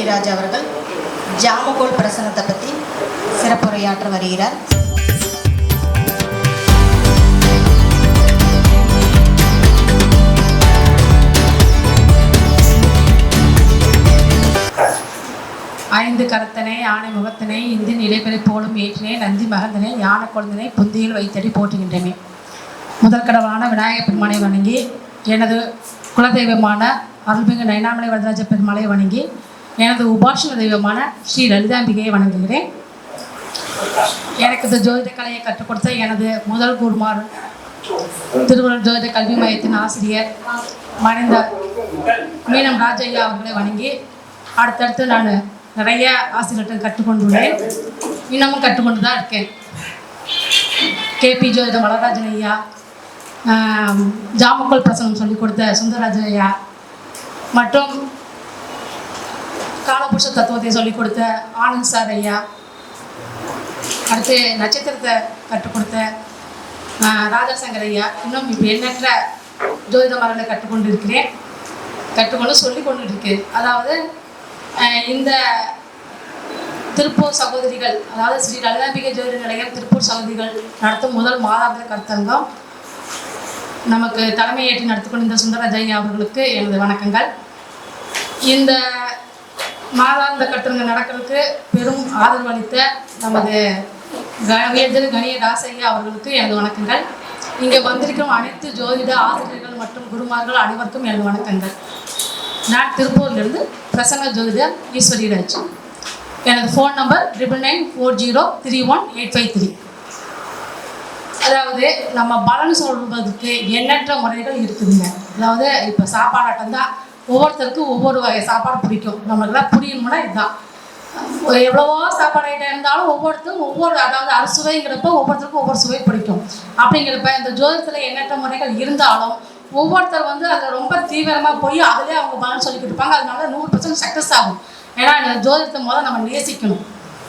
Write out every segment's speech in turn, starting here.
சோதிராஜ் அவர்கள் ஜாமகோல் பிரசனத்தை பற்றி சிறப்புரையாற்ற வருகிறார். ஐந்து கரத்தனை ஆணை முகத்தினை இந்து நிலைபெறை போலும் ஏற்றினை நந்தி மகந்தனை ஞான குழந்தனை புந்தியில் வைத்தடி போற்றுகின்றமே முதல் கடவுளான விநாயகப் பெருமானை வணங்கி எனது குலதெய்வமான அருள்மிகு நயனாமலை வரதராஜ பெருமாளை வணங்கி எனது உபாஷண தெய்வமான ஸ்ரீ லலிதாம்பிகையை வணங்குகிறேன். எனக்கு இந்த ஜோதிட கலையை கற்றுக் கொடுத்த எனது முதல் குருமார் திருவள்ளுவர் ஜோதிட கல்வி மையத்தின் ஆசிரியர் மறைந்த மீனம் ராஜையா அவர்களை வணங்கி அடுத்தடுத்து நான் நிறைய ஆசிரியர்கிட்ட கற்றுக்கொண்டுள்ளேன் இன்னமும் கற்றுக்கொண்டு தான் இருக்கேன். கேபி ஜோதிடம் மலராஜன் ஐயா ஜாமக்கோல் பிரசனம் சொல்லிக் கொடுத்த சுந்தரராஜன் ஐயா மற்றும் காலபுருஷ தத்துவத்தை சொல்லிக் கொடுத்த ஆனந்த் சார் ஐயா. அடுத்து நட்சத்திரத்தை கற்றுக் கொடுத்த ராஜாசங்கர் ஐயா. இன்னும் இப்போ எண்ணற்ற ஜோதிட மரங்களை கற்றுக்கொண்டு இருக்கிறேன் கற்றுக்கொண்டு சொல்லி கொண்டு இருக்கேன் அதாவது இந்த திருப்பூர் சகோதரிகள் அதாவது ஸ்ரீ லலிதாம்பிகை ஜோதிட நிலையம் திருப்பூர் சகோதரிகள் நடத்தும் முதல் மாதாந்திர கருத்தரங்கம் நமக்கு தலைமையேற்று நடத்தி கொண்டிருந்த சுந்தர ஐயா அவர்களுக்கு எனது வணக்கங்கள். இந்த மாதாந்த கருத்தரங்கம் நடக்கிறதுக்கு பெரும் ஆதரவு அளித்த நமது க உயர்திரு கணிய அவர்களுக்கு எனது வணக்கங்கள். இங்கே வந்திருக்கும் அனைத்து ஜோதிட ஆசிரியர்கள் மற்றும் குருமார்கள் அனைவருக்கும் எனது வணக்கங்கள். நான் திருப்பூர்லேருந்து பிரசங்க ஜோதிடர் ஈஸ்வரிராஜ் எனது phone number triple nine four zero three one eight five three அதாவது நம்ம பலன் சொல்வதற்கு எண்ணற்ற முறைகள் இருக்குதுங்க. அதாவது இப்போ சாப்பாடாட்டம் தான் ஒவ்வொருத்தருக்கும் ஒவ்வொரு வகை சாப்பாடு பிடிக்கும். நம்மளுக்குலாம் புரியணும்னா இதுதான். எவ்வளவோ சாப்பாடு ஐட்டம் இருந்தாலும் ஒவ்வொருத்தரும் ஒவ்வொரு அதாவது அறுசுவைங்கிறப்ப ஒவ்வொருத்தருக்கும் ஒவ்வொரு சுவை பிடிக்கும். அப்படிங்கிறப்ப இந்த ஜோதிடத்தில் எண்ணற்ற முறைகள் இருந்தாலும் ஒவ்வொருத்தர் வந்து அதை ரொம்ப தீவிரமாக போய் அதிலே அவங்க பலன் சொல்லிக்கிட்டு இருப்பாங்க அதனால நூறு பர்சன்ட் சக்ஸஸ் ஆகும். ஏன்னா இந்த ஜோதிடத்தை முதல்ல நம்ம நேசிக்கணும்.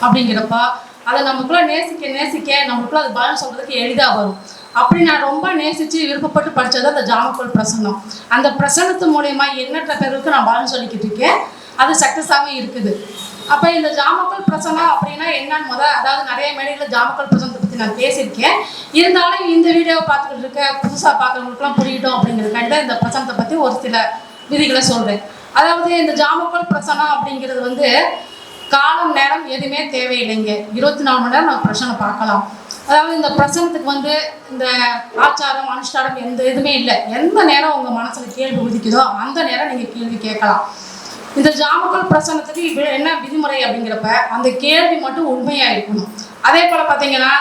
அப்படிங்கிறப்ப அதை நமக்குள்ளே நேசிக்க நேசிக்க நம்மளுக்குள்ள அது பலன் சொல்கிறதுக்கு எளிதாக வரும். அப்படி நான் ரொம்ப நேசித்து விருப்பப்பட்டு படித்தது அந்த ஜாமக்கோல் பிரசன்னம். அந்த பிரசன்னத்து மூலயமா எண்ணற்ற பேருக்கு நான் பலன் சொல்லிக்கிட்டு இருக்கேன். அது சக்ஸஸாகவும் இருக்குது. அப்போ இந்த ஜாமக்கல் பிரசனம் அப்படின்னா என்னன்னு முதல் அதாவது நிறைய மேடையில் ஜாமக்கல் பிரசனத்தை பற்றி நான் பேசியிருக்கேன். இருந்தாலும் இந்த வீடியோவை பார்த்துக்கிட்டு இருக்க புதுசாக பார்க்குறவங்களுக்குலாம் புரியட்டும் அப்படிங்கிறதுக்காண்டி தான் இந்த பிரசனத்தை பற்றி ஒரு சில விதிகளை சொல்கிறேன் அதாவது இந்த ஜாமக்கல் பிரசனம் அப்படிங்கிறது வந்து காலம் நேரம் எதுவுமே தேவையில்லைங்க. இருபத்தி நாலு மணி நேரம் நம்ம பிரச்சனை பார்க்கலாம். அதாவது இந்த பிரசனத்துக்கு வந்து இந்த ஆச்சாரம் அனுஷ்டானம் எந்த இதுவுமே இல்லை. எந்த நேரம் உங்கள் மனசில் கேள்வி உதிக்குதோ அந்த நேரம் நீங்கள் கேள்வி கேட்கலாம். இந்த ஜாமக்கல் பிரசனத்துக்கு இப்போ என்ன விதிமுறை அப்படிங்கிறப்ப அந்த கேள்வி மட்டும் உண்மையாக இருக்கணும். அதே போல் பார்த்தீங்கன்னா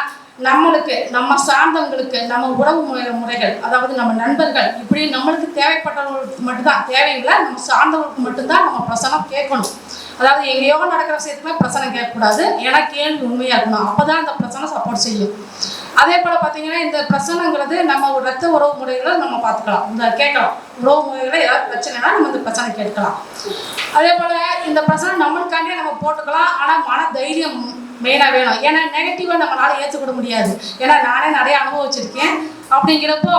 நம்மளுக்கு நம்ம சார்ந்தவங்களுக்கு நம்ம உறவு முறை முறைகள் அதாவது நம்ம நண்பர்கள் இப்படி நம்மளுக்கு தேவைப்பட்டவங்களுக்கு மட்டும்தான் தேவையில்லை நம்ம சார்ந்தவங்களுக்கு மட்டும்தான் நம்ம பிரசனம் கேட்கணும். அதாவது எங்கேயோ நடக்கிற விஷயத்துக்குமே பிரச்சனை கேட்கக்கூடாது. ஏன்னா கேள்வி உண்மையாக இருக்கணும்? அப்போ தான் அந்த பிரச்சனை சப்போர்ட் செய்யும். அதே போல் பார்த்தீங்கன்னா இந்த பிரச்சனைங்கிறது நம்ம ஒரு ரத்த உறவு முறைகளை நம்ம பார்த்துக்கலாம். இந்த கேட்கலாம். உறவு முறைகளை ஏதாவது பிரச்சனைனா நம்ம இந்த பிரச்சனை கேட்கலாம். அதே போல் இந்த பிரச்சனை நம்மளுக்காண்டியே நம்ம போட்டுக்கலாம். ஆனால் மன தைரியம் மெயினாக வேணும். ஏன்னா நெகட்டிவாக நம்மளால ஏற்றுக்கொள்ள முடியாது. ஏன்னா நானே நிறைய அனுபவிச்சிருக்கேன். அப்படிங்கிறப்போ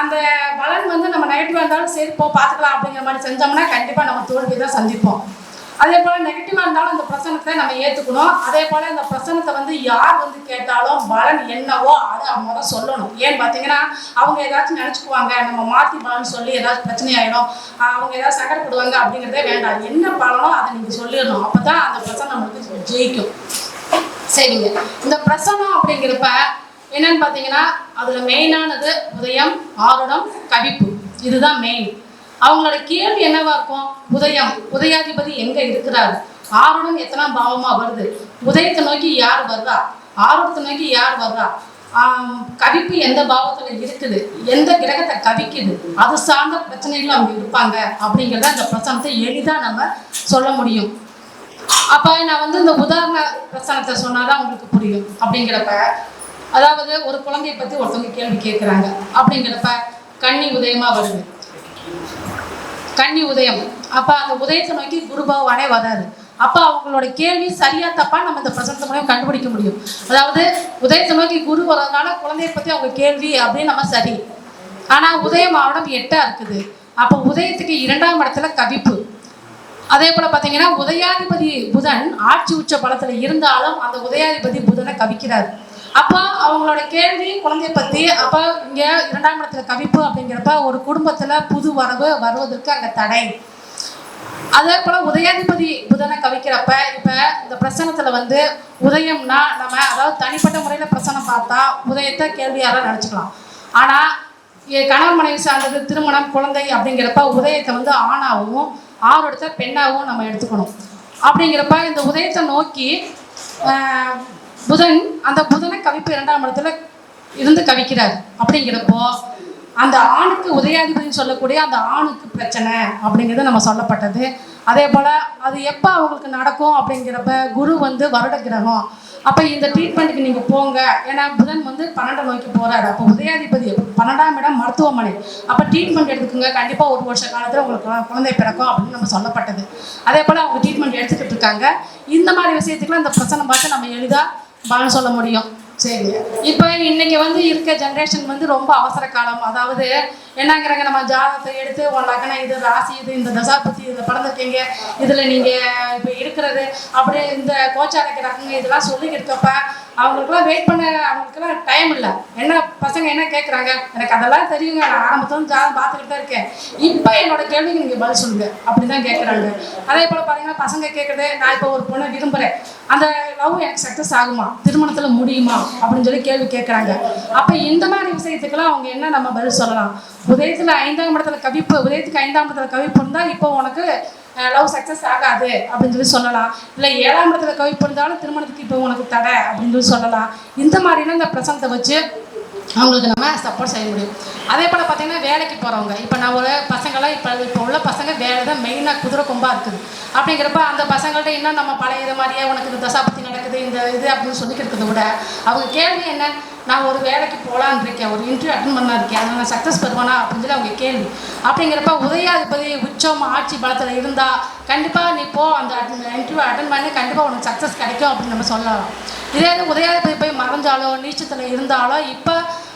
அந்த பலன் வந்து நம்ம நெகட்டிவாக இருந்தாலும் சரி போ பார்த்துக்கலாம் அப்படிங்கிற மாதிரி செஞ்சோம்னா கண்டிப்பாக நம்ம தோல்வி தான் சந்திப்போம். அதே போல் நெகட்டிவாக இருந்தாலும் அந்த பிரசனத்தை நம்ம ஏற்றுக்கணும் அதே போல் இந்த பிரசனத்தை வந்து யார் வந்து கேட்டாலும் பலன் என்னவோ அதை அவங்க முதல் சொல்லணும். ஏன்னு பார்த்தீங்கன்னா அவங்க ஏதாச்சும் நினைச்சுக்குவாங்க. நம்ம மாற்றி பலன் சொல்லி ஏதாச்சும் பிரச்சனை ஆகிடும் அவங்க ஏதாவது சங்கடப்படுவாங்க அப்படிங்கிறதே வேண்டாம். என்ன பலனோ அதை நீங்கள் சொல்லிடணும். அப்போ தான் அந்த பிரசனம் நம்மளுக்கு ஜெயிக்கும். சரிங்க. இந்த பிரசனம் அப்படிங்கிறப்ப என்னன்னு பார்த்தீங்கன்னா அதில் மெயினானது உதயம் ஆருடம் கவிப்பு. இதுதான் மெயின் அவங்களோட கேள்வி என்னவா இருக்கும்? உதயம். உதயாதிபதி எங்க இருக்கிறாரு? ஆறுடன் எத்தனாம் பாவமா வருது? உதயத்தை நோக்கி யார் வர்றா? ஆர்வத்தை நோக்கி யார் வர்றா? கவிப்பு எந்த பாவத்துல இருக்குது? எந்த கிரகத்தை கவிக்குது? அது சார்ந்த பிரச்சனைகள் அவங்க இருப்பாங்க அப்படிங்கிறத இந்த பிரசனத்தை எளிதாக நம்ம சொல்ல முடியும். அப்போ நான் வந்து இந்த உதாரண பிரசனத்தை சொன்னாதான் உங்களுக்கு புரியும் அப்படிங்கிறப்ப அதாவது ஒரு குழந்தைய பற்றி ஒருத்தவங்க கேள்வி கேட்குறாங்க அப்படிங்கிறப்ப கண்ணி உதயமாக வருது. கன்னி உதயம். அப்போ அந்த உதயத்தை நோக்கி குரு பகவானே வராரு. அப்போ அவங்களோட கேள்வி சரியா தப்பா நம்ம இந்த பிரசனத்தை மூலயம் கண்டுபிடிக்க முடியும். அதாவது உதயத்தை நோக்கி குரு வர்றதுனால குழந்தைய பற்றி அவங்க கேள்வி அப்படின்னு நம்ம சரி. ஆனால் உதயம் ஆவணம் எட்டா இருக்குது. அப்போ உதயத்துக்கு இரண்டாம் இடத்துல கவிப்பு. அதே போல் பார்த்தீங்கன்னா உதயாதிபதி புதன் ஆட்சி உச்ச பலத்தில் இருந்தாலும் அந்த உதயாதிபதி புதனை கவிக்கிறார். அப்போ அவங்களோட கேள்வி குழந்தைய பற்றி அப்போ இங்கே இரண்டாம் இடத்துல கவிப்பு அப்படிங்கிறப்ப ஒரு குடும்பத்தில் புது வரவு வருவதற்கு அங்கே தடை. அதே போல் உதயாதிபதி புதனை கவிக்கிறப்ப இப்போ இந்த பிரசனத்தில் வந்து உதயம்னா நம்ம அதாவது தனிப்பட்ட முறையில் பிரசனம் பார்த்தா உதயத்தை கேள்வியால நினச்சிக்கலாம். ஆனால் கணவன் மனைவி சார்ந்தது திருமணம் குழந்தை அப்படிங்கிறப்ப உதயத்தை வந்து ஆணாகவும் ஆரோடத்தை பெண்ணாகவும் நம்ம எடுத்துக்கணும். அப்படிங்கிறப்ப இந்த உதயத்தை நோக்கி புதன் அந்த புதனை கவிப்பு இரண்டாம் இடத்துல இருந்து கவிக்கிறார். அப்படிங்கிறப்போ அந்த ஆணுக்கு உதயாதிபதினு சொல்லக்கூடிய அந்த ஆணுக்கு பிரச்சனை அப்படிங்கிறது நம்ம சொல்லப்பட்டது. அதே போல் அது எப்போ அவங்களுக்கு நடக்கும் அப்படிங்கிறப்ப குரு வந்து வருட கிரகம். அப்போ இந்த ட்ரீட்மெண்ட்டுக்கு நீங்கள் போங்க. ஏன்னா புதன் வந்து பன்னெண்டாம் நோய்க்கு போகிறாரு அப்போ உதயாதிபதி பன்னெண்டாம் இடம் மருத்துவமனை. அப்போ ட்ரீட்மெண்ட் எடுத்துக்கோங்க. கண்டிப்பாக ஒரு வருஷ காலத்தில் உங்களுக்கு குழந்தை பிறக்கும் அப்படின்னு நம்ம சொல்லப்பட்டது. அதே போல் அவங்க ட்ரீட்மெண்ட் எடுத்துக்கிட்டு இருக்காங்க. இந்த மாதிரி விஷயத்துக்குலாம் இந்த பிரச்சனை பார்த்து நம்ம எளிதாக பலன் சொல்ல முடியும். சரி. இப்போ இன்னைக்கு வந்து இருக்க ஜென்ரேஷன் வந்து ரொம்ப அவசர காலம். அதாவது என்னங்கிறாங்க நம்ம ஜாதகத்தை எடுத்து உன் லக்னம் இது ராசி இது இந்த தசாபத்தி இதில் பிறந்திருக்கீங்க இதில் நீங்கள் இப்போ இருக்கிறது அப்படியே இந்த கோச்சாரக்கு ரகங்க இதெல்லாம் சொல்லிக்கிட்டு இருக்கப்ப அவங்களுக்குலாம் வெயிட் பண்ண அவங்களுக்குலாம் டைம் இல்லை. என்ன பசங்க என்ன கேட்குறாங்க எனக்கு அதெல்லாம் தெரியுங்க. நான் ஆரம்பத்தும் ஜாதகம் பார்த்துக்கிட்டு தான் இருக்கேன். இப்போ என்னோட கேள்விக்கு நீங்கள் பதில் சொல்லுங்க. அப்படி தான் கேட்குறாங்க அதே போல் பார்த்தீங்கன்னா பசங்க கேட்குறது நான் இப்போ ஒரு பொண்ணை விரும்புகிறேன் அந்த லவ் எனக்கு சக்ஸஸ் ஆகுமா? திருமணத்தில் முடியுமா? அப்படின்னு சொல்லி கேள்வி கேட்குறாங்க அப்போ இந்த மாதிரி விஷயத்துக்கெல்லாம் அவங்க என்ன நம்ம பதில் சொல்லலாம்? உதயத்தில் ஐந்தாம் இடத்துல கவிப்பு உதயத்துக்கு ஐந்தாம் இடத்துல கவிப்பு இருந்தால் இப்போ உனக்கு லவ் சக்ஸஸ் ஆகாது அப்படின்னு சொல்லி சொல்லலாம். இல்லை ஏழாம் இடத்துல கவிப்பு இருந்தாலும் திருமணத்துக்கு இப்போ உனக்கு தடை அப்படின்னு சொல்லி சொல்லலாம். இந்த மாதிரிலாம் இந்த பிரசனத்தை வச்சு அவங்களுக்கு நம்ம சப்போர்ட் செய்ய முடியும். அதே போல் பார்த்திங்கன்னா வேலைக்கு போகிறவங்க இப்போ நான் ஒரு பசங்களாம் இப்போ இப்போ உள்ள பசங்க வேலை தான் மெயினாக குதிரை கொம்பாக இருக்குது. அப்படிங்கிறப்ப அந்த பசங்கள்ட்ட இன்னும் நம்ம பழைய இது மாதிரியே உனக்கு இந்த தசாபத்தி நடக்குது இந்த இது அப்படின்னு சொல்லிக்கிறத விட அவங்க கேள்வி என்ன? நான் ஒரு வேலைக்கு போகலான்னு இருக்கேன் ஒரு இன்டர்வியூ அட்டன் பண்ணா இருக்கேன் அதில் நான் சக்ஸஸ் பெறுவானா அப்படின்னு சொல்லி அவங்க கேள்வி. அப்படிங்கிறப்ப உதயாதிபதி உச்சம் ஆட்சி பலத்தில் இருந்தால் கண்டிப்பாக நீ போ அந்த இன்டர்வியூ அட்டன் பண்ணி கண்டிப்பாக உனக்கு சக்ஸஸ் கிடைக்கும் அப்படின்னு நம்ம சொல்லலாம். இதே இது உதயாதிபதி போய் மறைஞ்சாலோ நீச்சத்தில் இருந்தாலோ இப்போ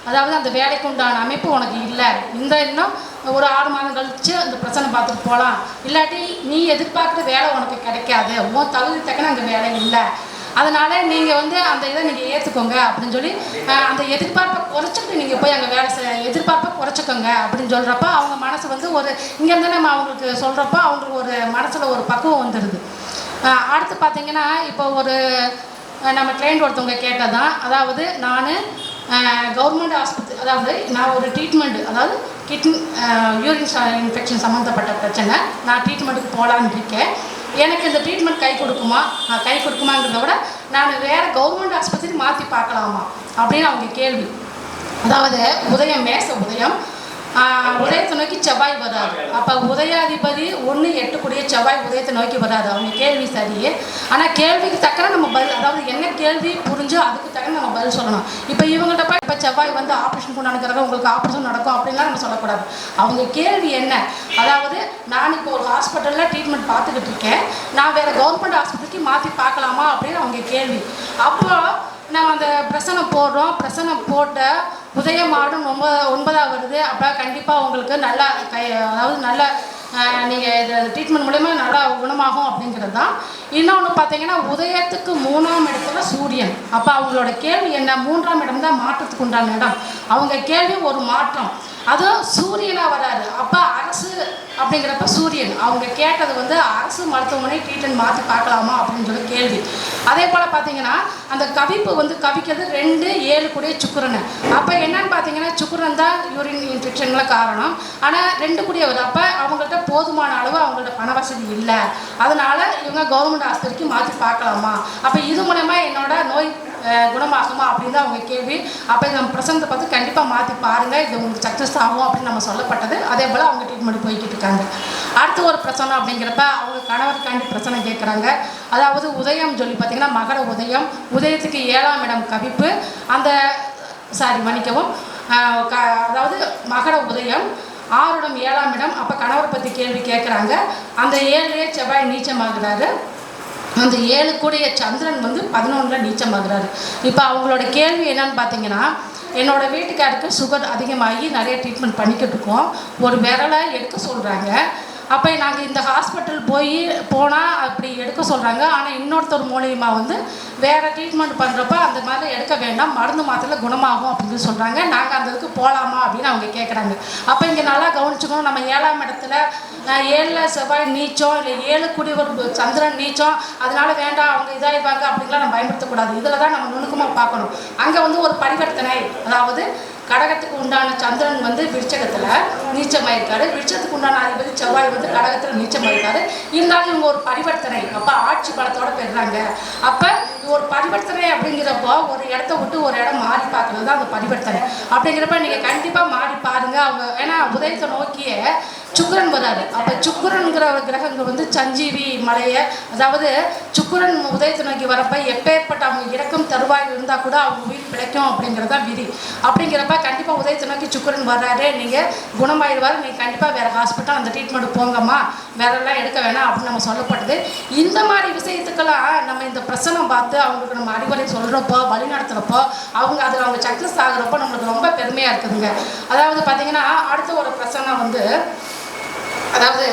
அதாவது அந்த வேலைக்கு உண்டான அமைப்பு உனக்கு இல்லை. இந்த இன்னும் ஒரு ஆறு மாதம் கழித்து அந்த பிரச்சனை பார்த்துட்டு போகலாம் இல்லாட்டி நீ எதிர்பார்க்குற வேலை உனக்கு கிடைக்காது. உன் தகுதி தக்கன அங்கே வேலை இல்லை. அதனால் நீங்கள் வந்து அந்த இதை நீங்கள் ஏற்றுக்கோங்க அப்படின்னு சொல்லி அந்த எதிர்பார்ப்பை குறைச்சிட்டு நீங்கள் போய் அங்கே வேலை செய்ய எதிர்பார்ப்பை குறைச்சிக்கோங்க அப்படின்னு சொல்கிறப்ப அவங்க மனசு வந்து ஒரு இங்கேருந்து நம்ம அவங்களுக்கு சொல்கிறப்ப அவங்களுக்கு ஒரு மனசில் ஒரு பக்குவம் வந்துடுது அடுத்து பார்த்தீங்கன்னா இப்போ ஒரு நம்ம கிளைண்ட் ஒருத்தவங்க கேட்டதான் அதாவது நான் கவர்மெண்ட் ஆஸ்பத்திரி அதாவது நான் ஒரு ட்ரீட்மெண்ட் அதாவது கிட்னி யூரின் இன்ஃபெக்ஷன் சம்மந்தப்பட்ட பிரச்சனை. நான் ட்ரீட்மெண்ட்டுக்கு போகலான்னு இருக்கேன். எனக்கு இந்த ட்ரீட்மெண்ட் கை கொடுக்குமா? நான் கை கொடுக்குமாங்கிறத விட நான் வேறு கவர்மெண்ட் ஆஸ்பத்திரி மாற்றி பார்க்கலாமா? அப்படின்னு அவங்க கேள்வி. அதாவது உதயம் மேச உதயம் உதயத்தை நோக்கி செவ்வாய் வராது அப்போ உதயாதிபதி ஒன்று எட்டுக்கூடிய செவ்வாய் உதயத்தை நோக்கி வராது அவங்க கேள்வி சரி ஆனால் கேள்விக்கு தக்கன நம்ம பதில் அதாவது என்ன கேள்வி புரிஞ்சோ அதுக்கு தக்கன நம்ம பதில் சொல்லணும். இப்போ இவங்கள்ட்ட போய் இப்போ செவ்வாய் வந்து ஆப்ரேஷன் கொண்டாடுக்கிறாங்க உங்களுக்கு ஆப்ரேஷன் நடக்கும் அப்படின்லாம் நம்ம சொல்லக்கூடாது. அவங்க கேள்வி என்ன? அதாவது நான் இப்போ ஒரு ஹாஸ்பிட்டலில் ட்ரீட்மெண்ட் பார்த்துக்கிட்டு இருக்கேன். நான் வேறு கவர்மெண்ட் ஹாஸ்பிட்டலுக்கு மாற்றி பார்க்கலாமா அப்படின்னு அவங்க கேள்வி. அப்போ நம்ம அந்த பிரசனம் போடுறோம். பிரசனம் போட்ட உதயமாடும் ஒன்பது ஒன்பதாக வருது அப்போ கண்டிப்பாக உங்களுக்கு நல்லா கை அதாவது நல்ல நீங்கள் இது ட்ரீட்மெண்ட் மூலயமா நல்லா குணமாகும் அப்படிங்கிறது தான். இன்னொன்று பார்த்தீங்கன்னா உதயத்துக்கு மூணாம் இடத்துல சூரியன். அப்போ அவங்களோட கேள்வி என்ன? மூன்றாம் இடம் தான் மாற்றத்துக்கு உண்டான இடம். அவங்க கேள்வி ஒரு மாற்றம். அதுவும் சூரியனாக வராரு. அப்போ அரசு அப்படிங்கிறப்ப சூரியன் அவங்க கேட்டது வந்து அரசு மருத்துவமனை ட்ரீட்மெண்ட் மாற்றி பார்க்கலாமா அப்படின்னு சொல்லி கேள்வி. அதே போல் பார்த்தீங்கன்னா அந்த கவிப்பு வந்து கவிக்கிறது ரெண்டு ஏழு கூடிய சுக்கிரனை. அப்போ என்னன்னு பார்த்தீங்கன்னா சுக்குரன் தான் யூரின் இன்ஃபெக்ஷன்ல காரணம். ஆனால் ரெண்டு கூடிய வருது அப்போ அவங்கள்ட்ட போதுமான அளவு அவங்கள்ட்ட பண வசதி இல்லை. அதனால் இவங்க கவர்மெண்ட் ஆஸ்பத்திரிக்கு மாற்றி பார்க்கலாமா? அப்போ இது மூலயமா என்னோட நோய் குணமாகுமா அப்படின்னு தான் அவங்க கேள்வி. அப்போ நம்ம பிரசனத்தை பார்த்து கண்டிப்பாக மாற்றி பாருங்கள் இது உங்களுக்கு சக்ஸஸ் ஆகும் அப்படின்னு நம்ம சொல்லப்பட்டது. அதே போல் அவங்க ட்ரீட்மெண்ட் போய்கிட்டு இருக்காங்க. அடுத்து ஒரு பிரச்சனை அப்படிங்கிறப்ப அவங்க கணவருக்காண்டி பிரச்சனை கேட்குறாங்க அதாவது உதயம் சொல்லி பார்த்தீங்கன்னா மகர உதயம். உதயத்துக்கு ஏழாம் இடம் கவிப்பு. அந்த சாரி மன்னிக்கவும். க அதாவது மகர உதயம். ஆறுடம் ஏழாம் இடம். அப்போ கணவரை பற்றி கேள்வி கேட்குறாங்க அந்த ஏழுலேயே செவ்வாய் நீச்சமாகிறாரு. அந்த ஏழு கூடிய சந்திரன் வந்து பதினொன்றில் நீச்சமாகிறாரு. இப்போ அவங்களோட கேள்வி என்னன்னு பார்த்தீங்கன்னா என்னோட வீட்டுக்காருக்கு சுகர் அதிகமாகி நிறைய ட்ரீட்மெண்ட் பண்ணிக்கிட்டு இருக்கோம். ஒரு விரலை எடுக்க சொல்கிறாங்க அப்போ நாங்கள் இந்த ஹாஸ்பிட்டல் போய் போனால் அப்படி எடுக்க சொல்கிறாங்க ஆனால் இன்னொருத்தர் மூலியமா வந்து வேறு ட்ரீட்மெண்ட் பண்ணுறப்ப அந்த மாதிரி எடுக்க வேண்டாம். மருந்து மாத்திரை குணமாகும் அப்படின்னு சொல்கிறாங்க நாங்கள் அந்த இதுக்கு போகலாமா அப்படின்னு அவங்க கேட்குறாங்க அப்போ இங்கே நல்லா கவனிச்சுக்கணும். நம்ம ஏழாம் இடத்துல ஏழில் செவ்வாய் நீச்சம் இல்லை ஏழு குடிவர் சந்திரன் நீச்சம் அதனால வேண்டாம் அவங்க இதாகிடுவாங்க அப்படின்லாம் நம்ம பயன்படுத்தக்கூடாது. இதில் தான் நம்ம நுணுக்கமாக பார்க்கணும். அங்கே வந்து ஒரு பரிவர்த்தனை அதாவது கடகத்துக்கு உண்டான சந்திரன் வந்து விருச்சகத்தில் நீச்சமாயிருக்காரு விருச்சத்துக்கு உண்டான அதிபதி செவ்வாய் வந்து கடகத்தில் நீச்சமாயிருக்காரு இருந்தாலும் இவங்க ஒரு பரிவர்த்தனை. அப்போ ஆட்சி பலத்தோட பெறுறாங்க. அப்போ ஒரு பரிவர்த்தனை அப்படிங்கிறப்போ ஒரு இடத்த விட்டு ஒரு இடம் மாறி பார்க்குறது தான் அந்த பரிவர்த்தனை. அப்படிங்கிறப்ப நீங்கள் கண்டிப்பாக மாறி பாருங்கள் அவங்க ஏன்னா உதயத்தை நோக்கியே சுக்கரன் வராரு. அப்போ சுக்கிரன்கிற கிரகங்கள் வந்து சஞ்சீவி மலையை அதாவது சுக்கரன் உதயத்தை நோக்கி வரப்ப எப்பேற்பட்ட அவங்க இறக்கும் தருவாயில் இருந்தால் கூட அவங்க உயிர் பிழைக்கும் அப்படிங்கிறது விதி. அப்படிங்கிறப்ப கண்டிப்பாக உதயத்தை நோக்கி சுக்கரன் வர்றாரு. நீங்கள் குணமாயிடுவார். நீங்கள் கண்டிப்பாக வேறு ஹாஸ்பிட்டல் அந்த ட்ரீட்மெண்ட் போங்கம்மா. வேறெல்லாம் எடுக்க வேணாம் அப்படின்னு நம்ம சொல்லப்பட்டது. இந்த மாதிரி விஷயத்துக்கெல்லாம் நம்ம இந்த பிரசனம் பார்த்து அவங்களுக்கு நம்ம அறிவுரை சொல்கிறப்போ வழி நடத்துகிறப்போ அவங்க அதில் அவங்க சக்ஸஸ் ஆகுறப்போ நம்மளுக்கு ரொம்ப பெருமையாக இருக்குதுங்க. அதாவது பார்த்தீங்கன்னா அடுத்த ஒரு பிரசனம் வந்து அதாவது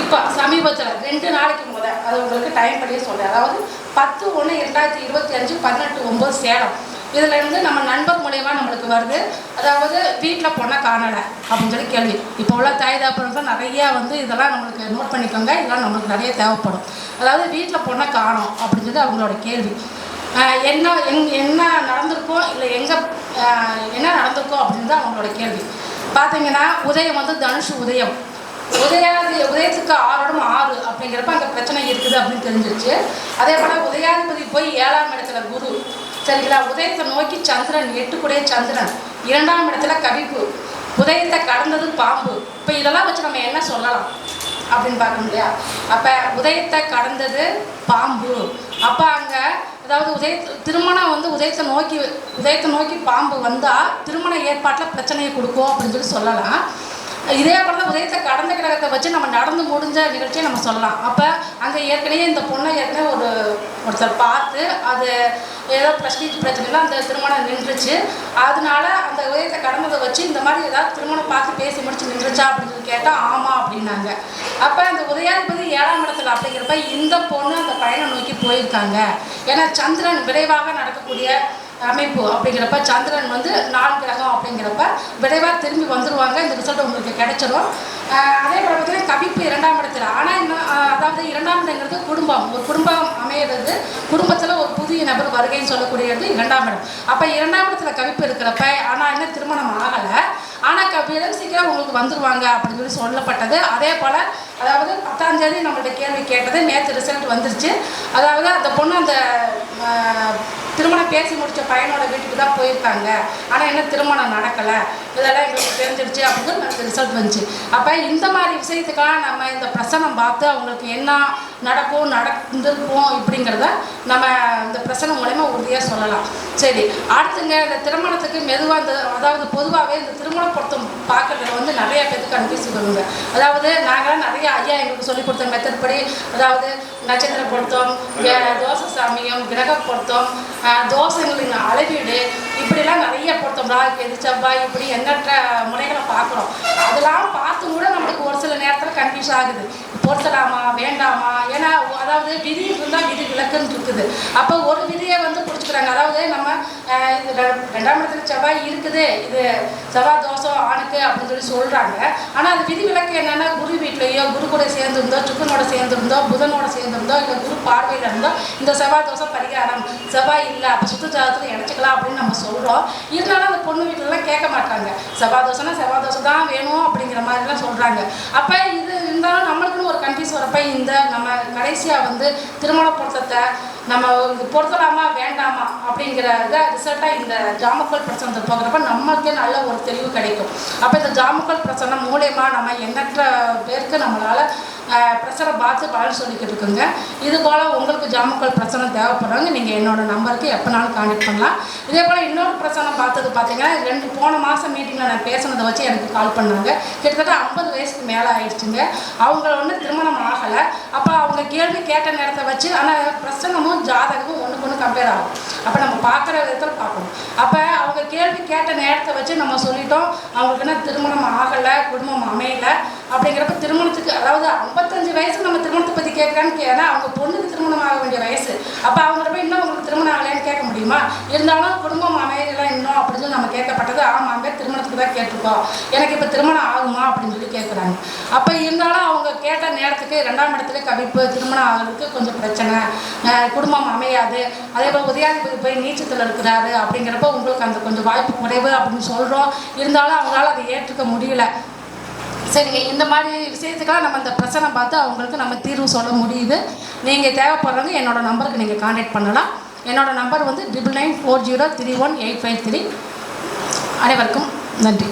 இப்போ சமீபத்தில் ரெண்டு நாளைக்கு முத அது உங்களுக்கு டைம் பண்ணியே சொல்கிறேன் அதாவது பத்து ஒன்று இரண்டாயிரத்தி இருபத்தி அஞ்சு பதினெட்டு ஒம்பது சேலம். இதில் இருந்து நம்ம நண்பர் மூலயமா நம்மளுக்கு வருது. அதாவது வீட்டில் பொண்ணை காணலை அப்படின்னு சொல்லி கேள்வி. இப்போ உள்ள தாய் தாப்பனத்தில் நிறையா வந்து இதெல்லாம் நம்மளுக்கு நோட் பண்ணிக்கோங்க. இதெல்லாம் நம்மளுக்கு நிறைய தேவைப்படும். அதாவது வீட்டில் பொண்ணை காணோம் அப்படின்னு சொல்லி அவங்களோட கேள்வி. என்ன எங் என்ன நடந்திருக்கோ இல்லை எங்கே என்ன நடந்திருக்கோ அப்படின்னு தான் அவங்களோட கேள்வி. பார்த்தீங்கன்னா உதயம் வந்து தனுஷ் உதயம். உதயாதி உதயத்துக்கு ஆறோடும் ஆறு அப்படிங்கிறப்ப அங்கே பிரச்சனை இருக்குது அப்படின்னு தெரிஞ்சிருச்சு. அதே போல் உதயாதிபதி போய் ஏழாம் இடத்துல குரு. சரிங்களா? உதயத்தை நோக்கி சந்திரன் எட்டுக்குடைய சந்திரன். இரண்டாம் இடத்துல கவிப்பு. உதயத்தை கடந்தது பாம்பு. இப்போ இதெல்லாம் வச்சு நம்ம என்ன சொல்லலாம்? அப்படின்னு பார்க்கணும் இல்லையா அப்போ உதயத்தை கடந்தது பாம்பு. அப்போ அங்கே அதாவது உதய திருமணம் வந்து உதயத்தை நோக்கி உதயத்தை நோக்கி பாம்பு வந்தால் திருமண ஏற்பாட்டில் பிரச்சனையை கொடுக்கும் அப்படின்னு சொல்லி சொல்லலாம். இதே போல தான் உதயத்தை கடந்த கிரகத்தை வச்சு நம்ம நடந்து முடிஞ்ச நிகழ்ச்சியை நம்ம சொல்லலாம். அப்போ அங்கே ஏற்கனவே இந்த பொண்ணை ஏற்கனவே ஒரு ஒருத்தர் பார்த்து அது ஏதோ ப்ரெஸ்டீஜ் பிரச்சனைலாம் அந்த திருமணம் நின்றுச்சு. அதனால அந்த உதயத்தை கடந்ததை வச்சு இந்த மாதிரி ஏதாவது திருமணம் பார்த்து பேசி முடிச்சு நின்றுச்சா அப்படின்னு சொல்லி கேட்டால் ஆமாம் அப்படின்னாங்க. அப்போ அந்த உதயாதிபதி ஏழாம் இடத்துல அப்படிங்கிறப்ப இந்த பொண்ணு அந்த பயணம் நோக்கி போயிருக்காங்க. ஏன்னா சந்திரன் விரைவாக நடக்கக்கூடிய அமைப்பு அப்படிங்கிறப்ப சந்திரன் வந்து நாலு கிரகம் அப்படிங்கிறப்ப விரைவாக திரும்பி வந்துடுவாங்க இந்த ரிசல்ட் உங்களுக்கு கிடைச்சிடும் அதே போல் பார்த்தீங்கன்னா கவிப்பு இரண்டாம் இடத்துல. ஆனால் இன்னும் அதாவது இரண்டாம் இடங்கிறது குடும்பம். ஒரு குடும்பம் அமையிறது குடும்ப நபர் வருகைன்னு சொல்லக்கூடியது இரண்டாம் இடம். அப்போ இரண்டாம் இடத்துல கவிப்பு இருக்கிறப்ப ஆனால் இன்னும் திருமணம் ஆகலை. ஆனால் க சீக்கிரம் உங்களுக்கு வந்துடுவாங்க அப்படின்னு சொல்லி சொல்லப்பட்டது. அதே போல் அதாவது பத்தாம் தேதி நம்மள்ட்ட கேள்வி கேட்டது நேற்று ரிசல்ட் வந்துருச்சு. அதாவது அந்த பொண்ணு அந்த திருமணம் பேசி முடித்த பையனோட வீட்டுக்கு தான் போயிருக்காங்க. ஆனால் இன்னும் திருமணம் நடக்கலை? இதெல்லாம் எங்களுக்கு தெரிஞ்சிடுச்சு அப்படின்னு நமக்கு ரிசல்ட் வந்துச்சு. அப்போ இந்த மாதிரி விஷயத்துக்கெல்லாம் நம்ம இந்த பிரசனம் பார்த்து அவங்களுக்கு என்ன நடக்கும் நடந்திருக்கும் இப்படிங்கிறத நம்ம இந்த பிரசனம் மூலயமா உறுதியாக சொல்லலாம். சரி அடுத்துங்க இந்த திருமணத்துக்கு மெதுவாக இந்த அதாவது பொதுவாகவே இந்த திருமண பொருத்தம் பார்க்குறதுல வந்து நிறைய பேருக்கு கன்ஃபியூஸ் வருங்க அதாவது நாங்களாம் நிறைய ஐயா எங்களுக்கு சொல்லி கொடுத்த மெத்தட் படி அதாவது நட்சத்திர பொருத்தம் கே- தோசை சாமியம் கிரக பொருத்தம் தோசைங்களுக்கு அழகீடு. இப்படிலாம் நிறைய பொருத்தம் ராகு எது செவ்வாய் இப்படி எண்ணற்ற முறைகளை பார்க்குறோம் அதெல்லாம் பார்த்து கூட நம்மளுக்கு ஒரு சில நேரத்தில் கன்ஃபியூஸ் ஆகுது. பொருத்தலாமா வேண்டாமா? ஏன்னா அதாவது விதி இருந்தால் விதி விளக்குன்னு இருக்குது. அப்போ ஒரு விதியை வந்து பிடிச்சிக்கிறாங்க. அதாவது நம்ம இது ரெண்டாம் இடத்துல செவ்வாய் இருக்குது. இது செவ்வாய் தோஷம் ஆணுக்கு அப்படின்னு சொல்லி சொல்கிறாங்க ஆனால் அது விதி விளக்கு என்னென்னா குரு வீட்லேயோ குரு கூட சேர்ந்துருந்தோ சுக்கனோட சேர்ந்துருந்தோ புதனோட சேர்ந்துருந்தோ இல்லை குரு பார்வையில் இருந்தோ இந்த செவ்வாய் தோசை பரிகாரம் செவ்வாய் இல்லை அப்போ சுத்த ஜாதகத்தில் இணைச்சிக்கலாம் அப்படின்னு நம்ம சொல்கிறோம் இருந்தாலும் அந்த பொண்ணு வீட்டிலலாம் கேட்க மாட்டாங்க. செவ்வாய் தோசைனா செவ்வாய் தோசை தான் வேணும் அப்படிங்கிற மாதிரிலாம் சொல்கிறாங்க அப்போ இது இருந்தாலும் நம்மளுக்குன்னு ஒரு கன்ஃபியூஸ் வரப்ப இந்த நம்ம கடைசியாக வந்து திருமண பொருத்தத்தை நம்ம பொருத்தலாமா வேண்டாமா அப்படிங்கிற இதை ரிசல்ட்டாக இந்த ஜாமக்கல் பிரச்சனை போகிறப்ப நம்மளுக்கே நல்ல ஒரு தெளிவு கிடைக்கும். அப்போ இந்த ஜாமக்கல் பிரச்சனை மூலயமா நம்ம எண்ணற்ற பேருக்கு நம்மளால் பிரச்சனை பார்த்து பலன் சொல்லிக்கிட்டு இருக்குங்க. இது போல் உங்களுக்கு ஜாமக்கல் பிரச்சனை தேவைப்படுறவங்க நீங்கள் என்னோடய நம்பருக்கு எப்போனாலும் காண்டக்ட் பண்ணலாம். இதே போல் இன்னொரு பிரச்சனை பார்த்தது பார்த்தீங்கன்னா ரெண்டு போன மாதம் மீட்டிங்கில் நான் பேசுனதை வச்சு எனக்கு கால் பண்ணாங்க. கிட்டத்தட்ட ஐம்பது வயசுக்கு மேலே ஆயிடுச்சுங்க. அவங்கள வந்து திருமணம் ஆகலை. அப்போ அவங்க கேள்வி கேட்ட நேரத்தை வச்சு ஆனால் பிரசனமும் ஜாதகமும் ஒன்றுக்கு ஒன்று கம்பேர் ஆகும். அப்போ நம்ம பார்க்குற விதத்தில் பார்க்கணும். அப்போ அவங்க கேள்வி கேட்ட நேரத்தை வச்சு நம்ம சொல்லிட்டோம். அவங்களுக்கு என்ன திருமணம் ஆகலை குடும்பம் அமையலை. அப்படிங்கிறப்ப திருமணத்துக்கு அதாவது ஐம்பத்தஞ்சு வயசு நம்ம திருமணத்தை பற்றி கேட்குறான்னு கேட்டால் அவங்க பொண்ணுக்கு திருமணம் ஆக வேண்டிய வயசு. அப்போ அவங்கிறப்ப போய் இன்னும் உங்களுக்கு திருமணம் ஆகலைன்னு கேட்க முடியுமா? இருந்தாலும் குடும்பம் அமையலை இன்னும் அப்படின்னு சொல்லி நம்ம கேட்கப்பட்டது ஆமாங்க திருமணத்துக்கு தான் கேட்டிருக்கோம். எனக்கு இப்போ திருமணம் ஆகுமா? அப்படின்னு சொல்லி கேட்குறாங்க. அப்போ இருந்தாலும் அவங்க கேட்ட நேரத்துக்கு ரெண்டாம் இடத்துல கவிப்பு திருமணம் ஆகிறதுக்கு கொஞ்சம் பிரச்சனை. குடும்பம் அமையாது. அதே போல் உதயாதிபதி போய் நீச்சத்தில் இருக்கிறாரு அப்படிங்கிறப்ப உங்களுக்கு அந்த கொஞ்சம் வாய்ப்பு குறைவு அப்படின்னு சொல்கிறோம் இருந்தாலும் அவங்களால அதை ஏற்றுக்க முடியல. சரிங்க இந்த மாதிரி விஷயத்துக்கெல்லாம் நம்ம இந்த பிரச்சனை பார்த்து அவங்களுக்கு நம்ம தீர்வு சொல்ல முடியுது. நீங்கள் தேவைப்படுறவங்க என்னோடய நம்பருக்கு நீங்கள் காண்டாக்ட் பண்ணலாம். என்னோடய நம்பர் வந்து triple nine four zero three one eight five three அனைவருக்கும் நன்றி.